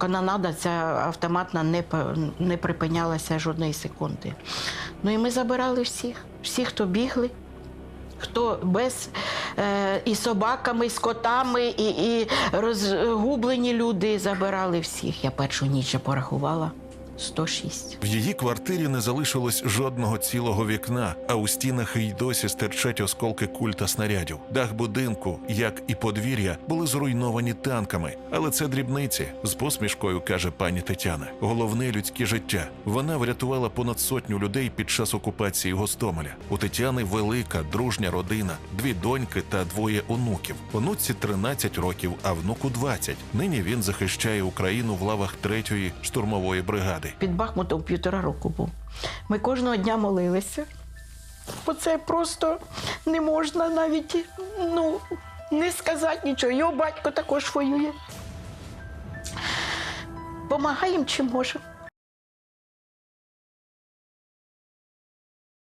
Канонада ця автоматна не, не припинялася жодної секунди. Ну і ми забирали всіх, всіх, хто бігли, хто без е, і собаками, і з котами, і, і розгублені люди забирали всіх. Я першу ніч порахувала 106. В її квартирі не залишилось жодного цілого вікна, а у стінах й досі стирчать осколки куль та снарядів. Дах будинку, як і подвір'я, були зруйновані танками. Але це дрібниці з посмішкою каже пані Тетяна. Головне людське життя. Вона врятувала понад сотню людей під час окупації Гостомеля. У Тетяни велика дружня родина, дві доньки та двоє онуків. Онуці 13 років, а внуку 20. Нині він захищає Україну в лавах третьої штурмової бригади. Під Бахмутом півтора року був. Ми кожного дня молилися. Бо це просто не можна навіть ну, не сказати нічого. Його батько також воює. Помагаємо чим можемо.